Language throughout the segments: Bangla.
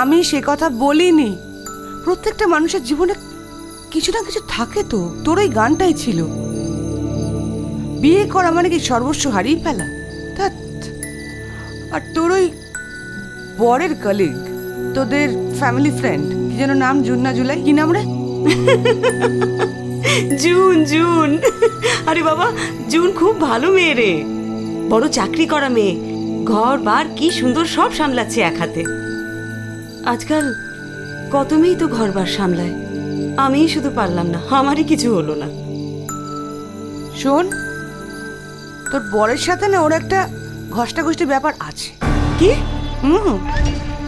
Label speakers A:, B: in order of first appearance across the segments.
A: আমি সে কথা বলিনি। প্রত্যেকটা মানুষের জীবনে কিছু না কিছু থাকে তো, তোর ওই গানটাই ছিল। বিয়ে করা মানে কি সর্বস্ব হারিয়ে ফেলা। আর তোর ওই বরের কলিগ তোদের ফ্যামিলি ফ্রেন্ড কি যেন নাম জুন না জুলাই, কি নাম রে?
B: June June. আরে বাবা, জুন খুব ভালো মেয়ে রে। বড় চাকরি করা মেয়ে। ঘর, বার, কি সুন্দর সব সামলাচ্ছে এক হাতে। আজকাল কত মেয়েই তো ঘর বার সামলায়। আমিই শুধু পারলাম না আমারই কিছু হলো না।
A: শোন তোর বরের সাথে না ওর একটা ঘষ্টাঘষ্টি ব্যাপার আছে।
B: কি?
A: হুম।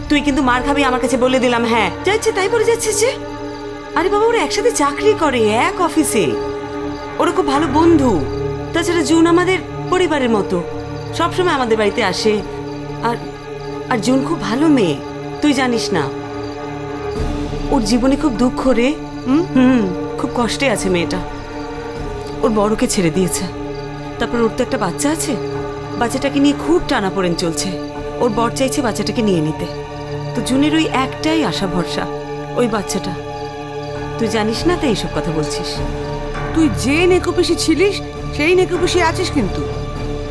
B: তুই কিন্তু মার খাবি আমার কাছে বলে দিলাম হ্যাঁ। যাচ্ছে তাই বলে যাচ্ছে যে? আরে বাবা ওরা একসাথে চাকরি করে এক অফিসে। ওরা খুব ভালো বন্ধু। তাছাড়া জুন আমাদের পরিবারের মতো। সবসময় আমাদের বাড়িতে আসে। আর আর জুন খুব ভালো মেয়ে। তুই জানিস না। ওর জীবনে খুব দুঃখ রে।
A: হুম?
B: খুব কষ্টে আছে মেয়েটা। ওর বড়কে ছেড়ে দিয়েছে। তারপর ওর তো একটা বাচ্চা আছে। বাচ্চাটাকে নিয়ে খুব টানাপোড়েন চলছে। ওর বর চাইছে বাচ্চাটাকে নিয়ে নিতে। তো জুনের ওই একটাই আশা ভরসা, ওই বাচ্চাটা। তুই জানিস না তাই এইসব কথা বলছিস?
A: তুই যে নেকুপিসি ছিলিস, সেই নেকুপিসি আছিস কিন্তু।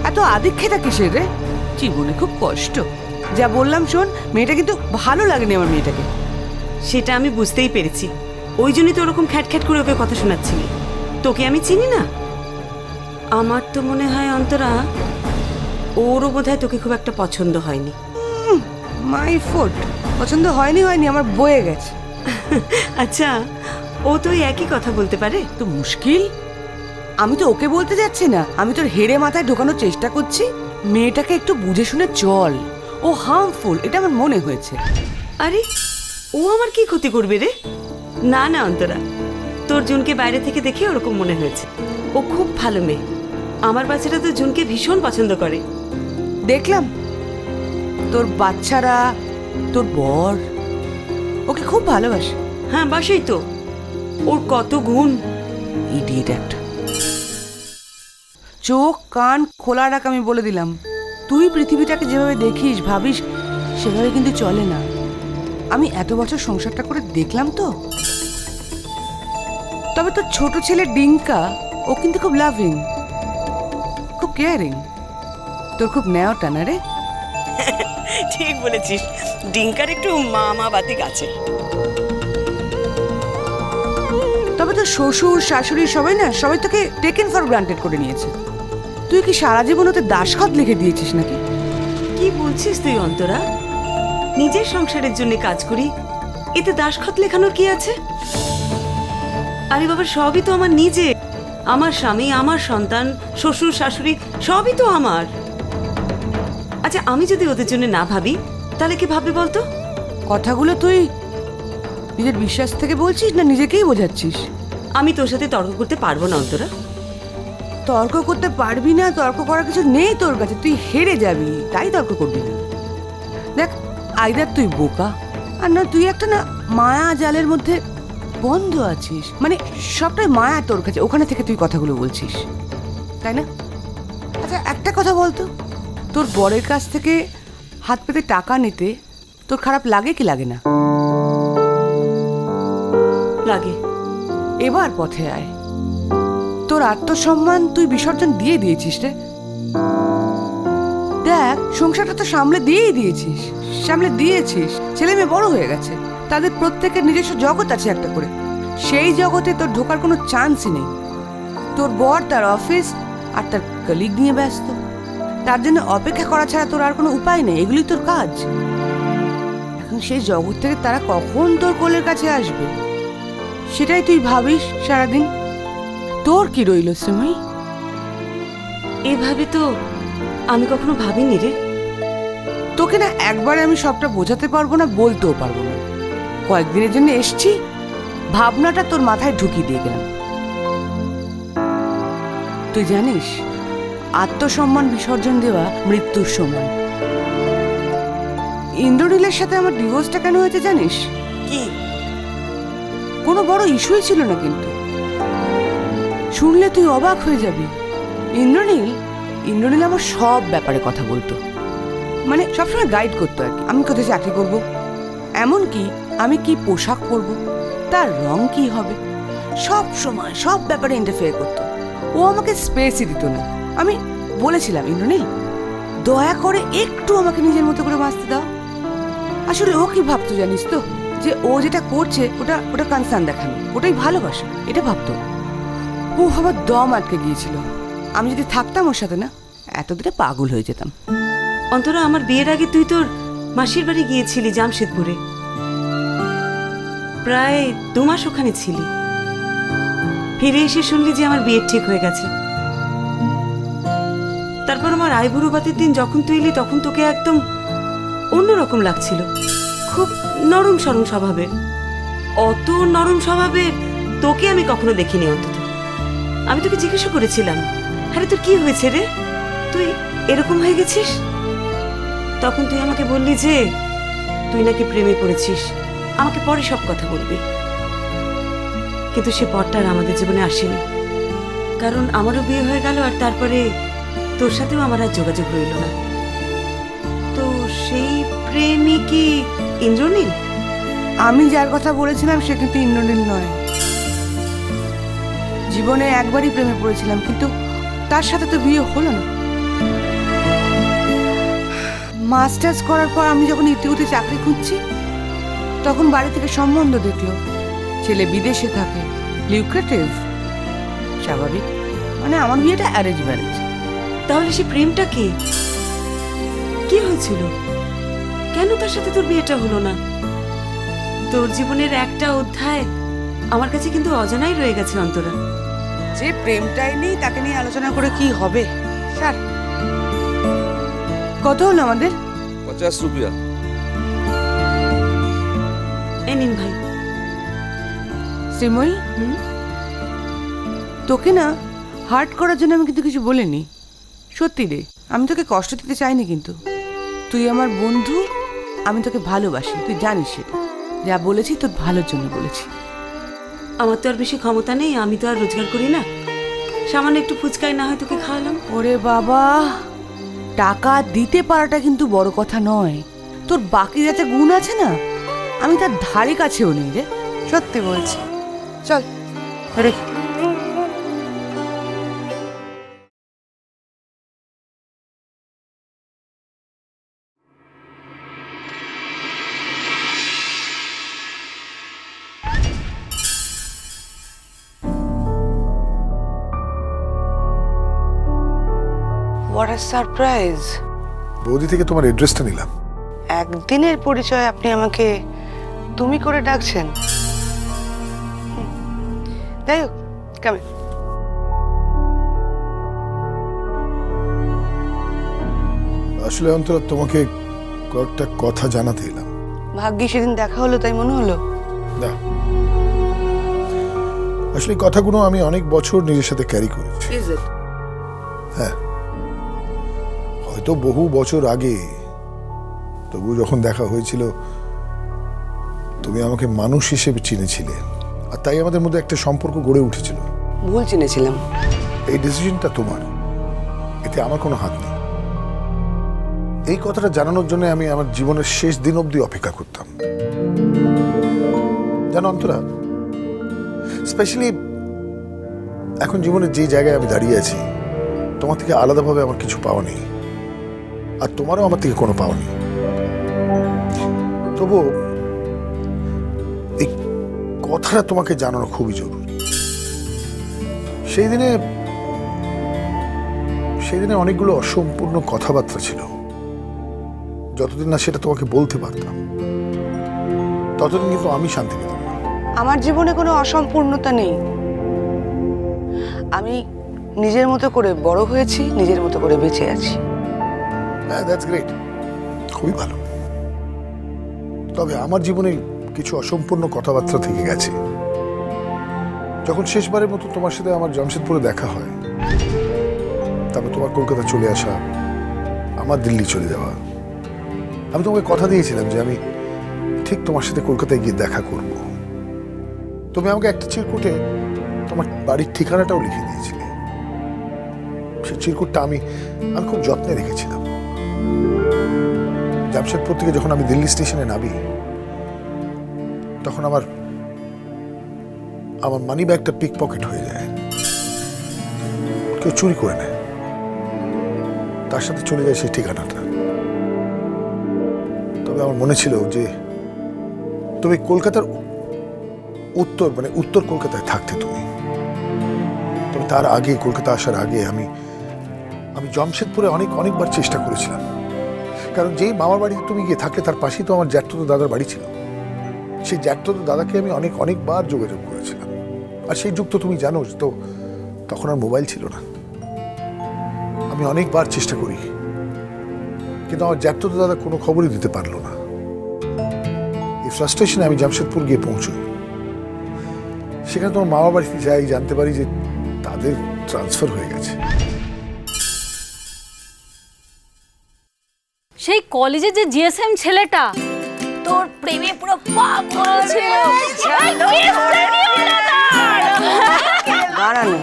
A: এত আদিক্ষেতা কিসের রে? জীবনে খুব কষ্ট। যা বললাম শোন মেয়েটা কিন্তু ভালো লাগেনি আমার মেয়েটাকে।
B: সেটা আমি বুঝতেই পেরেছি। ওই জন্যই তো ওরকম খ্যাট খ্যাট করে ওকে কথা শোনাচ্ছিলি। তোকে আমি চিনি না? আমার তো মনে হয় অন্তরা ওরও বোধ হয় তোকে খুব একটা পছন্দ হয়নি।
A: মাই ফুড পছন্দ হয়নি হয়নি আমার বয়ে গেছে।
B: আচ্ছা ও তো একই কথা বলতে পারে?
A: তো মুশকিল? আমি তো ওকে বলতে যাচ্ছি না আমি তোর হেরে মাথায় ঢোকানোর চেষ্টা করছি। মেয়েটাকে একটু বুঝে শুনে চল। ও হার্মফুল এটা আমার মনে হয়েছে।
B: আরে, ও আমার কি ক্ষতি করবে রে? না না, অন্তরা। তোর জুনকে বাইরে থেকে দেখে ওরকম মনে হয়েছে। ও খুব ভালো মেয়ে। আমার বাচ্চাটা তো জুনকে ভীষণ পছন্দ করে।
A: দেখলাম, তোর বাচ্চারা, তোর বর, ওকে খুব ভালোবাসে।
B: হ্যাঁ বাসেই তো। ওর কত গুণ।
A: ইডিয়েট একটা। চোখ, কান খোলা রাখ আমি বলে দিলাম। তুই পৃথিবীটাকে যেভাবে দেখিস ভাবিস সেভাবে কিন্তু চলে না। আমি এত বছর সংসারটা করে দেখলাম তো। তবে তোর ছোট ছেলে ডিঙ্কা ও কিন্তু খুব লাভিং খুব কেয়ারিং তোর খুব নেওয়া টানা রে?
B: ঠিক বলেছিস। ডিঙ্কার একটু মামা বাতিক আছে।
A: তবে তো শ্বশুর শাশুড়ি সবাই না সবাই তোকে টেকেন ফর গ্রান্টেড করে নিয়েছে। তুই কি সারা জীবন ওতে দাসখত লিখে দিয়েছিস নাকি?
B: কি বলছিস তুই অন্তরা? নিজের সংসারের জন্য কাজ করি এতে দাসখত লেখানোর কি আছে? আরে বাবা সবই তো আমার নিজে। আমার স্বামী আমার সন্তান শ্বশুর শাশুড়ি সবই তো আমার। আচ্ছা আমি যদি ওদের জন্য না ভাবি তাহলে কি ভাববে বলতো?
A: কথাগুলো তুই নিজের বিশ্বাস থেকে বলছিস না নিজেকেই বোঝাচ্ছিস?
B: আমি তোর সাথে তর্ক করতে পারব না অন্তরা।
A: তর্ক করতে পারবি না তর্ক করার কিছু নেই তোর কাছে তুই হেরে যাবি তাই তর্ক করবি না। দেখ আইদার তুই বোকা আর না তুই একটা না মায়া জালের মধ্যে বন্ধ আছিস। মানে সবটাই মায়া তোর কাছে ওখানে থেকে তুই কথাগুলো বলছিস তাই না? আচ্ছা একটা কথা বলতো তোর বরের কাছ থেকে হাত পেতে টাকা নিতে তোর খারাপ লাগে কি লাগে না?
B: লাগে।
A: এবার পথে আয়। তোর আত্মসম্মান তুই বিসর্জন দিয়ে দিয়েছিস রে। দেখ, সংসারটা তো সামলে দিয়েই দিয়েছিস, সামলে দিয়েছিস। ছেলে মেয়ে বড় হয়ে গেছে, তাদের প্রত্যেকের নিজস্ব জগৎ আছে একটা করে। সেই জগতে তোর ঢোকার কোনো চান্সই নেই। তোর বর তার অফিস আর তার কলিগ নিয়ে ব্যস্ত। তার জন্য অপেক্ষা করা ছাড়া তোর আর কোনো উপায় নেই এগুলি তোর কাজ। এখন সেই জগৎ থেকে তারা কখন তোর কোলের কাছে আসবে? সেটাই তুই ভাবিস সারাদিন। তোর কি রইল সুমি?
B: এভাবে তো আমি কখনো ভাবিনি রে।
A: তোকে না একবারে আমি সবটা বোঝাতে পারব না বলতেও পারব না। কয়েকদিনের জন্য এসছি ভাবনাটা তোর মাথায় ঢুকিয়ে দিয়ে গেলাম। তুই জানিস আত্মসম্মান বিসর্জন দেওয়া মৃত্যুর সমান ইন্দ্রনীলের সাথে আমার ডিভোর্সটা কেন হয়েছে জানিস?
B: কি?
A: কোনো বড় ইস্যুই ছিল না কিন্তু। শুনলে তুই অবাক হয়ে যাবি। ইন্দ্রনীল ইন্দ্রনীল আমার সব ব্যাপারে কথা বলতো। মানে সবসময় গাইড করতো আর কি। আমি কোথায় চাকরি করব? এমনকি আমি কি পোশাক পরব? তার রং কি হবে? সব সময় সব ব্যাপারে ইন্টারফেয়ার করতো। ও আমাকে স্পেসই দিত না। আমি বলেছিলাম, ইন্দ্রনীল, দয়া করে একটু আমাকে নিজের মতো করে বাঁচতে দাও। আসলে ও কি ভাবতো জানিস তো? যে ও যেটা করছে, ওটা ওটা কনসার্ন দেখানো। ওটাই ভালোবাসা। এটা ভাবতো ও আমার দম আটকে গিয়েছিল। আমি যদি থাকতাম ওর সাথে, না? এতদিনে পাগল হয়ে যেতাম।
B: অন্তরা, আমার বিয়ের আগে তুই তোর মাসির বাড়ি গিয়েছিলি জামশেদপুরে। প্রায় দু মাস ওখানে ছিলি। ফিরে এসে শুনলি যে আমার বিয়ে ঠিক হয়ে গেছে। তারপর আমার আইবুড়ো বাতের দিন যখন তুই এলি, তখন তোকে একদম অন্যরকম লাগছিল। খুব নরম সরম স্বভাবের। অত নরম স্বভাবের তোকে আমি কখনো দেখিনি অন্তত আমি তোকে জিজ্ঞাসা করেছিলাম, আরে তোর কি হয়েছে রে? তুই এরকম হয়ে গেছিস? তখন তুই আমাকে বললি যে, তুই নাকি প্রেমে পড়েছিস, আমাকে পরে সব কথা বলবি। কিন্তু সে পরটা আর আমাদের জীবনে আসেনি। কারণ আমারও বিয়ে হয়ে গেল আর তারপরে তোর সাথেও আমার আর যোগাযোগ রইল না। তো সেই প্রেমই কি ইন্দ্রনীল?
A: আমি যার কথা বলেছিলাম, সে কিন্তু ইন্দ্রনীল নয়। জীবনে একবারই প্রেমে পড়েছিলাম, কিন্তু তার সাথে তো বিয়ে হলো না। মাস্টার্স করার পর আমি যখন ইতিউতে চাকরি খুঁজছি, তখন বাড়ি থেকে সম্বন্ধ দেখল, ছেলে বিদেশে থাকে লিউক্রেটিভ স্বাভাবিক মানে আমার বিয়েটা অ্যারেঞ্জ ম্যারেজ
B: তাহলে সে প্রেমটা কি? কি হয়েছিল? কেন তার সাথে তোর বিয়েটা হলো না? তোর জীবনের একটা অধ্যায় আমার কাছে কিন্তু অজানাই রয়ে গেছে অন্তরা।
A: যে প্রেমটাই নেই তাকে নিয়ে আলোচনা করে কি হবে? স্যার কত হলো আমাদের?
C: পঞ্চাশ রুপিয়া।
B: এ নিন ভাই।
A: শ্রীময়ী তোকে না হার্ট করার জন্য আমি কিন্তু কিছু বলিনি। সত্যি রে আমি তোকে কষ্ট দিতে চাইনি কিন্তু। তুই আমার বন্ধু আমি তোকে ভালোবাসি তুই জানিস সেটা। যা বলেছি তোর ভালোর জন্য বলেছি।
B: আমার তো আর বেশি ক্ষমতা নেই আমি তো আর রোজগার করি না। সামান্য একটু ফুচকাই না হয় তোকে খাওয়ালাম।
A: ওরে বাবা টাকা দিতে পারাটা কিন্তু বড় কথা নয়। তোর বাকি যাতে গুণ আছে না আমি তার ধারে কাছেও নেই রে। সত্যি বলছি। চল রে হোয়াট আ সারপ্রাইজ
D: বৌদি থেকে তোমার অ্যাড্রেসটা নিলাম।
A: একদিনের পরিচয় আপনি আমাকে তুমি করে ডাকছেন। যাই হোক কেমন
D: আসলে অন্তর তোমাকে কয়েকটা কথা জানাতে এলাম।
A: ভাগ্যে সেদিন দেখা হলো তাই মনে হলো?
D: না। আসলে কথাগুলো আমি অনেক বছর নিজের সাথে ক্যারি করেছি। হ্যাঁ। হয়তো বহু বছর আগে তবু যখন দেখা হয়েছিল তুমি আমাকে মানুষ হিসেবে চিনেছিলে আর তাই আমাদের মধ্যে একটা সম্পর্ক গড়ে উঠেছিল।
A: ভুল চিনেছিলাম।
D: এই ডিসিশনটা তোমার। এতে আমার কোনো হাত নেই। এই কথাটা জানানোর জন্য আমি আমার জীবনের শেষ দিন অবধি অপেক্ষা করতাম। জানো অন্তরা স্পেশালি এখন জীবনের যে জায়গায় আমি দাঁড়িয়ে আছি তোমার থেকে আলাদাভাবে আমার কিছু পাওয়া নেই। আর তোমারও আমার থেকে কোনো পাওয়া নেই। তবু এই কথাটা তোমাকে জানানো খুবই জরুরি। সেই দিনে সেই দিনে অনেকগুলো অসম্পূর্ণ কথাবার্তা ছিল। যতদিন না সেটা তোমাকে বলতে পারতাম, ততদিন কিন্তু আমি শান্তি পেতাম
A: আমার জীবনে কোনো অসম্পূর্ণতা নেই। আমি নিজের মতো করে বড় হয়েছি, নিজের মতো করে বেঁচে আছি।
D: হ্যাঁ দ্যাটস গ্রেট খুবই ভালো। তবে আমার জীবনে কিছু অসম্পূর্ণ কথাবার্তা থেকে গেছে। যখন শেষবারের মতো তোমার সাথে আমার জামশেদপুরে দেখা হয়, তারপর তোমার কলকাতা চলে আসা, আমার দিল্লি চলে যাওয়া, আমি তোমাকে কথা দিয়েছিলাম যে আমি ঠিক তোমার সাথে কলকাতায় গিয়ে দেখা করব। তুমি আমাকে একটা চিরকুটে তোমার বাড়ির ঠিকানাটাও লিখে দিয়েছিলে। সেই চিরকুটটা আমি আমি খুব যত্নে রেখেছিলাম। জামশেদপুর থেকে যখন আমি দিল্লি স্টেশনে নামি, তখন আমার আমার মানি ব্যাগটা পিক পকেট হয়ে যায়। কেউ চুরি করে নেয়। তার সাথে চলে যায় সেই ঠিকানাটা। তবে আমার মনে ছিল যে, তুমি কলকাতার উত্তর মানে উত্তর কলকাতায় থাকতে তুমি। তবে তার আগে, কলকাতা আসার আগে আমি আমি জমশেদপুরে অনেক, অনেকবার চেষ্টা করেছিলাম। কারণ যেই মামার বাড়িতে তুমি গিয়ে থাকলে, তার পাশেই তো আমার জ্যাঠতো দাদার বাড়ি ছিল। সেই জ্যাঠতো দাদাকে আমি অনেক, অনেকবার যোগাযোগ করেছিলাম। আর সেই যুগ তো তুমি জানো তো তখন আর মোবাইল ছিল না। আমি অনেকবার চেষ্টা করি। কিন্তু আমার জ্যাঠতো দাদা কোনো খবরই দিতে পারল না। এই ফ্রাস্ট্রেশনে আমি জামশেদপুর গিয়ে পৌঁছই। সেখানে তোমার মামা বাড়িতে যাই, জানতে পারি যে তাদের ট্রান্সফার হয়ে গেছে।
C: কলেজে যে জিএসএম ছেলেটা তোর প্রেমে পুরো পাগল ছিল
A: দাঁড়ানো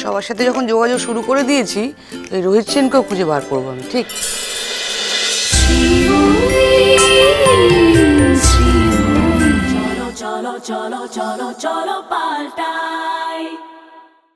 A: সবার সাথে যখন যোগাযোগ শুরু করে দিয়েছি ওই রোহিত সেনকেও খুঁজে বার করব আমি ঠিক?
E: চলো চলো চলো চলো পাল্টা